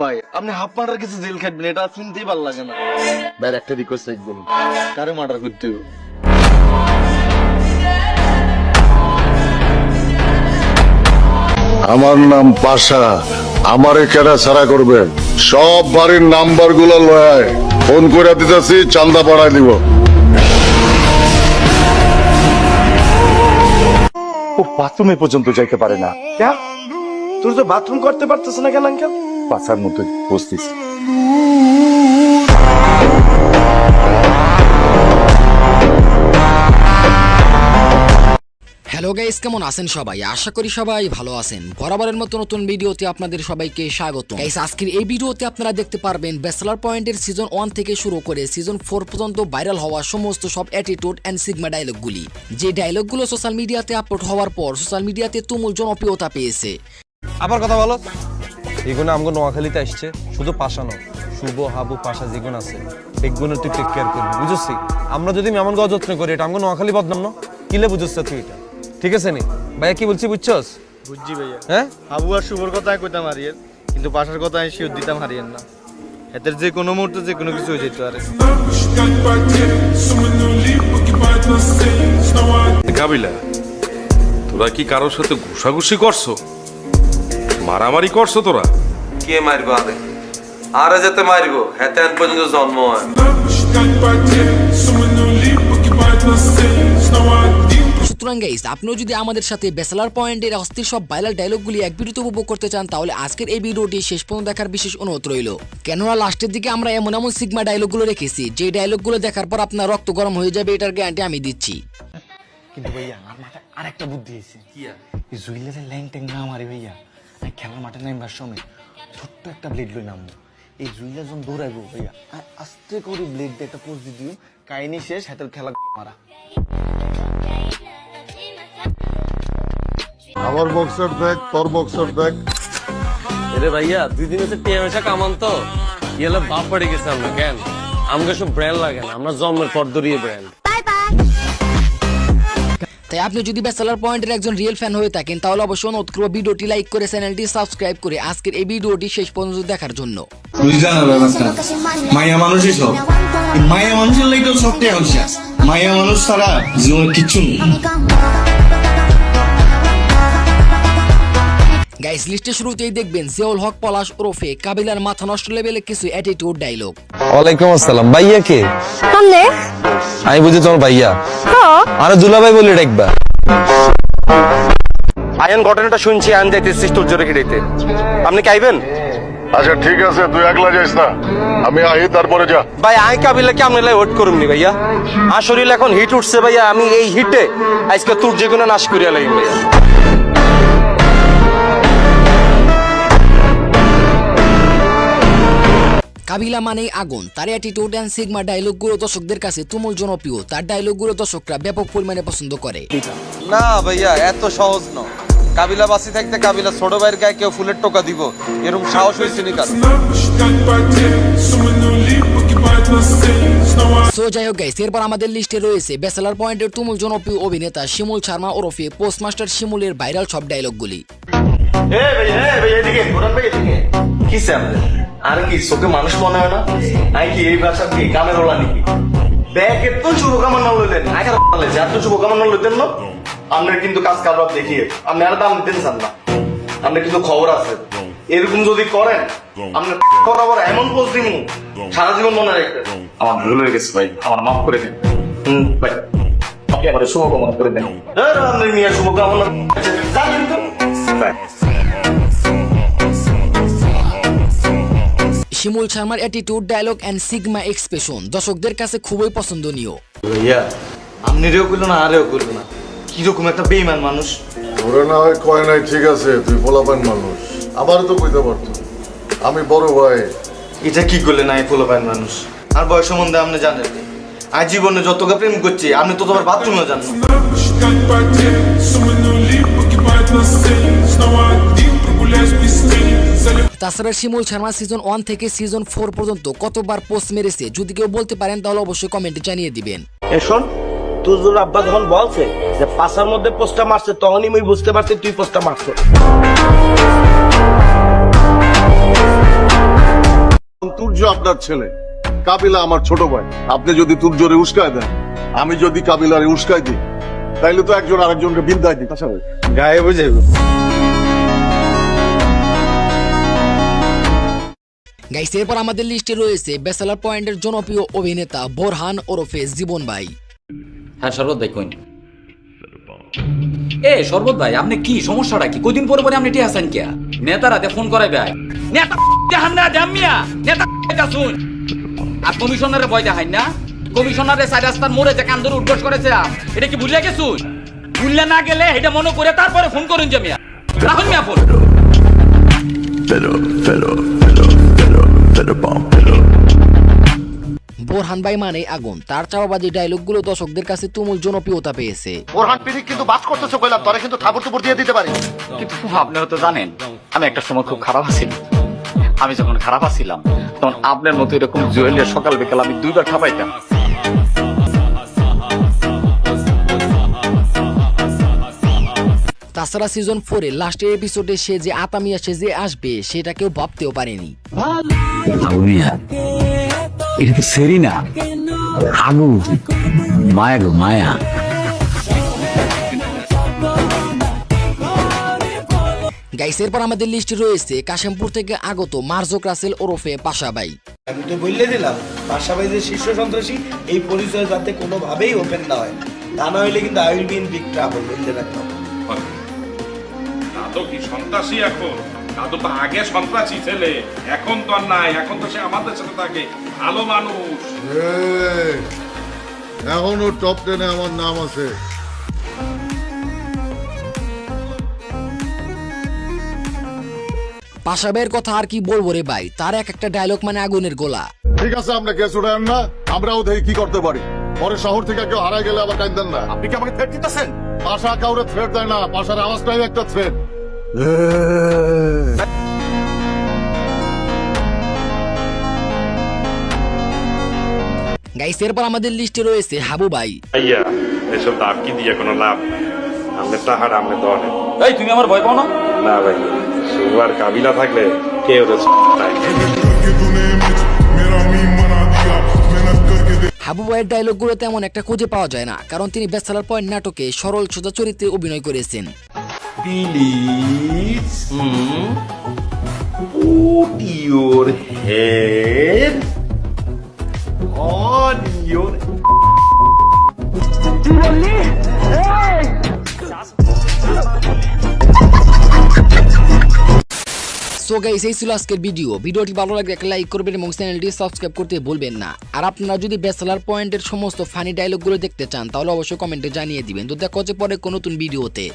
ভাই আপনি half murder কিছু জেল খাটবেন এটা শুনতেই ভালো লাগে না। ভাই একটা রিকোয়েস্ট রাখবেন। কারে মার্ডার করতে হবে? আমার নাম পাশা আমারে কেনা ছাড়া করবেন সব বাড়ির নাম্বারগুলো লয় ফোন করে দিতেছি চান্দা পাড়ায় দিব। ও বাথরুমে পর্যন্ত যাইতে পারে না। কেন? তোর তো বাথরুম করতে পারতেছ না কেন আঙ্কেল? পাশার মতো বসতিস। হ্যালো গাইস কেমন আছেন সবাই? আশা করি সবাই ভালো আছেন। বরাবরের মতো নতুন ভিডিওতে আপনাদের সবাইকে স্বাগত গাইস আজকের এই ভিডিওতে আপনারা দেখতে পারবেন ব্যাচেলার পয়েন্টের সিজন ওয়ান থেকে শুরু করে সিজন ফোর পর্যন্ত ভাইরাল হওয়া সমস্ত সব অ্যাটিটিউড অ্যান্ড সিগমা ডায়লগগুলি যে ডায়লগগুলো সোশ্যাল মিডিয়াতে আপলোড হওয়ার পর সোশ্যাল মিডিয়াতে তুমুল জনপ্রিয়তা পেয়েছে। আবার কথা বলো। এগুলো আমগো নোয়াখালীতে আসছে। শুধু পাশানো শুভ হাবু পাশা যেগুলো আছে এগুলো তুই টেক কেয়ার করবি বুঝছি? আমরা যদি মেমন গাও যত্ন করি এটা আমগো নোয়াখালী বদনাম না? কিলে বুঝছ তুই এটা? ঠিক আছে নি? ভাইয়া কি বলছি বুঝছস? বুঝছি ভাইয়া। হ্যাঁ? হাবু আর শুভর কথা কইতাম হারিয়ের কিন্তু পাশার কথা আমি শিওর দিতাম হারিয়েন না। এদের যে কোনো মুহূর্তে যে কোনো কিছু হয়ে যেত আরে কাবিলা তোরা কি কারোর সাথে ঘুষাঘুষি করছ? মারামারি করছ তোরা? কে মারবো আরে আরে যেতে মারবো। হেতে পর্যন্ত জন্ম হয়। সুতরাং গাইস আপনিও যদি আমাদের সাথে ব্যাচেলার পয়েন্টের অস্থির সব ভাইরাল ডায়লগগুলি এক ভিডিওতে উপভোগ করতে চান তাহলে আজকের এই ভিডিওটি শেষ পর্যন্ত দেখার বিশেষ অনুরোধ রইল। কেননা লাস্টের দিকে আমরা এমন এমন সিগমা ডায়লগগুলো রেখেছি যে ডায়লগগুলো দেখার পর আপনার রক্ত গরম হয়ে যাবে এটার গ্যারান্টি আমি দিচ্ছি। কিন্তু ভাইয়া আমার মাথায় আর একটা বুদ্ধি এসেছে। এই জুইলারে ল্যাং ট্যাং না মারি ভাইয়া। আমি খেলার মাঠে নামবার সময় ছোট্ট একটা ব্লেড লই নামবো। এই জুইলা যখন দৌড়াইবো ভাইয়া আমি আস্তে করে ব্লেড দিয়ে একটা দিয়ে দিও কাহিনী শেষ হাতের খেলা মারা। আমার বক্সার দেখ তোর বক্সার দেখ। আরে ভাইয়া দুই দিন হচ্ছে টিয়া পয়সা কামান তো। ইয়েলে বাপ পড়ে গেছে আমরা কেন? আমাকে সব ব্র্যান্ড লাগে না আমরা জন্মের পর ধরিয়ে ব্র্যান্ড তাই আপনি যদি ব্যাচেলার পয়েন্টের একজন রিয়েল ফ্যান হয়ে থাকেন তাহলে অবশ্যই অনুরোধ করব ভিডিওটি লাইক করে চ্যানেলটি সাবস্ক্রাইব করে আজকের এই ভিডিওটি শেষ পর্যন্ত দেখার জন্য। মায়া মানুষই সব। এই মায়া মানুষের লাগে তো সবটাই হচ্ছে মায়া মানুষ ছাড়া জীবনে কিচ্ছু নেই। গাইস লিস্টের শুরুতেই দেখবেন জিয়াউল হক পলাশ ওরফে কাবিলার মাথা নষ্ট লেভেলে কিছু অ্যাটিটিউড ডায়লগ ওয়ালাইকুম আসসালাম। ভাইয়া কে? সামনে আমি বুঝি তোমার ভাইয়া। আরে দুলাভাই বলে ডাকবা। আয়ন ঘটনাটা শুনছি আয়ন যাইতেছিস তোর জোরে কেড়েতে আপনি কি আইবেন? আচ্ছা ঠিক আছে তুই একলা যাইস না। আমি আহি তারপরে যা। ভাই আই কাবিলে কি আপনি ওয়েট করুন নি ভাইয়া? আর শরীর এখন হিট উঠছে ভাইয়া আমি এই হিটে আজকে তোর যে কোনো নাশ করিয়া লাগি ভাইয়া। কাবিলা মানেই আগুন। তার অ্যাটিটিউড অ্যান্ড সিগমা ডায়লগগুলো দর্শকদের কাছে তুমুল জনপ্রিয় তার ডায়লগগুলো দর্শকরা ব্যাপক পরিমাণে পছন্দ করে। না ভাইয়া এত সহজ ন কাবিলা বাসি থাকতে কাবিলা ছোট ভাইয়ের গায়ে কেউ ফুলের টোকা দিব? এরকম সাহস হয়েছে নি সো যাই হোক গাইস এরপর আমাদের লিস্টে রয়েছে ব্যাচেলার পয়েন্টের তুমুল জনপ্রিয় অভিনেতা শিমুল শর্মা ওরফে পোস্টমাস্টার শিমুলের ভাইরাল সব ডায়লগগুলি কি আর কি, চোখে মানুষ মনে হয় না? আই কি, এই ভাষা কি, কামের ওলা নাকি? ব্যাগে তো শুভকামনা লইলেন আগার বলে লইতেন না? কিন্তু কাজ কারবার দেখিয়ে আর দাম চান না। কিন্তু খবর আছে। এরকম যদি করেন এমন পোস্ট সারা জীবন মনে রাখবেন। আমার ভুল হয়ে গেছে ভাই, আমার মাফ করে দিন। হুম, ভাই, আপনি আমার শুভকামনা করে দেন। আপনি মিয়া শুভকামনা কিন্তু। শিমুল শর্মার attitude dialogue and sigma expression দর্শকদের কাছে খুবই পছন্দনীয়। ভাইয়া আপনিরেও করল না আরেও করল না। কীরকম একটা বেইমান মানুষ। ধরে না হয় কয় নাই ঠিক আছে তুই পোলাপান মানুষ। আবার তো কইতে পারতো। আমি বড় ভাই। এটা কি করলেন আমি ফুলো পাইন মানুষ? আর বয়স সম্বন্ধে আপনি জানেন আজ জীবনে যতটা প্রেম করছি আপনি তো তোমার বাথরুমেও জানেন না। তাছাড়া শিমুল শর্মা সিজন ওয়ান থেকে সিজন ফোর পর্যন্ত কতবার পোস্ট মেরেছে যদি কেউ বলতে পারেন তাহলে অবশ্যই কমেন্টে জানিয়ে দিবেন। এ শোন তুজুর আব্বা যখন বলছে যে পাশার মধ্যে পোস্টটা মারছে তখনই আমি বুঝতে পারছি তুই পোস্টটা মারছো। তুর্য আপনার ছেলে কাবিলা আমার ছোট ভাই আপনি যদি তুর্যরে উস্কায় দেন আমি যদি কাবিলারে উস্কাই দিই তাইলে তো একজন আরেকজনকে বিদ্যায় দিই। গায়ে বুঝে গাইস এরপর আমাদের লিস্টে রয়েছে ব্যাচেলার পয়েন্টের জনপ্রিয় অভিনেতা বোরহান ওরফে জীবন ভাই। হ্যাঁ শরবত ভাই কইন এ শরবত ভাই আপনি কি? সমস্যাটা কি? কদিন পরে পরে আপনি টি আছেন কে নেতারাতে ফোন করে ভাই। নেতা দেখান না জামিয়া নেতা এটা শুন। আর কমিশনারে ভয় দেখাই না? কমিশনারে সাইড রাস্তার মোড়ে যে কান্দর উদ্ঘোষ করেছে এটা কি বুঝলে গেছুন বুঝলে না গেলে এটা মনে করে তারপরে ফোন করুন জামিয়া রাহুল মিয়া ফোন। বোরহান ভাই মানে আগুন। তার চাওয়াবাজি ডায়লগগুলো দর্শকদের কাছে তুমুল জনপ্রিয়তা পেয়েছে। বোরহান পিরিক কিন্তু বাস করতেছে কইলাম তোরা কিন্তু ঠাকুর টুপুর দিয়ে দিতে পারে। কিন্তু আপনি হয়তো জানেন আমি একটা সময় খুব খারাপ আছি। আমি যখন খারাপ আছিলাম তখন আপনার মতো এরকম জুয়েলের সকাল বিকাল আমি দুইবার খাবাইতাম। তাছাড়া সিজন ফোরে লাস্টের এপিসোডে সে যে আতামিয়া সে যে আসবে সেটা কেউ ভাবতেও পারেনি। এটা তো সেরি না। আগু মায়া গো মায়া। গাইসের পর আমাদের লিস্টে রয়েছে কাশেমপুর থেকে আগত মার্জক রাসেল ওরফে পাশাবাই। আমি তো বললে দিলাম পাশাপাশি যে শীর্ষ সন্ত্রাসী এই পরিচয় যাতে কোনোভাবেই ওপেন না হয়। তা না হইলে কিন্তু I will be in big trouble দাদু কি সন্ত্রাসী এখন। দাদু তো আগে সন্ত্রাসী ছেলে। এখন তো আর নাই। এখন তো সে আমাদের সাথে থাকে। ভালো মানুষ। এখনও টপ টেনে আমার নাম আছে। পাশাবাইয়ের কথা আর কি বলব রে ভাই? তার এক একটা ডায়লগ মানে আগুনের গোলা। ঠিক আছে আমরা কেস উঠান না। আমরাও দেখি কি করতে পারি। পরে শহর থেকে কেউ হারাই গেলে আবার কাইন্দেন না। আপনি কি আমাকে থ্রেট দিতেছেন? পাশা কাউরে থ্রেট দেয় না। পাশার আওয়াজটাই একটা থ্রেট গাইসের পর আমাদের লিস্টে রয়েছে হাবু ভাই। আইয়া এসব দাব কি দিয়ে কোনো লাভ? আমরা তাহার আমরা দলে এই তুমি আমার ভয় পাও না? না ভাই আর কাবিলা থাকলে কে তাই হাবু ভাইয়ের ডায়লগগুলো তেমন একটা খুঁজে পাওয়া যায় না কারণ তিনি ব্যাচেলার পয়েন্ট নাটকে সরল সোজা চরিত্রে অভিনয় করেছেন। Please, hmm, put your head on your so guys এই ছিল আজকের ভিডিও ভিডিওটি ভালো লাগলে একটা লাইক করবেন এবং চ্যানেলটি সাবস্ক্রাইব করতে ভুলবেন না। আর আপনারা যদি ব্যাচেলার পয়েন্টের সমস্ত ফানি ডায়লগগুলো দেখতে চান তাহলে অবশ্যই কমেন্টে জানিয়ে দিবেন। তো দেখা হচ্ছে পরে কোনো নতুন ভিডিওতে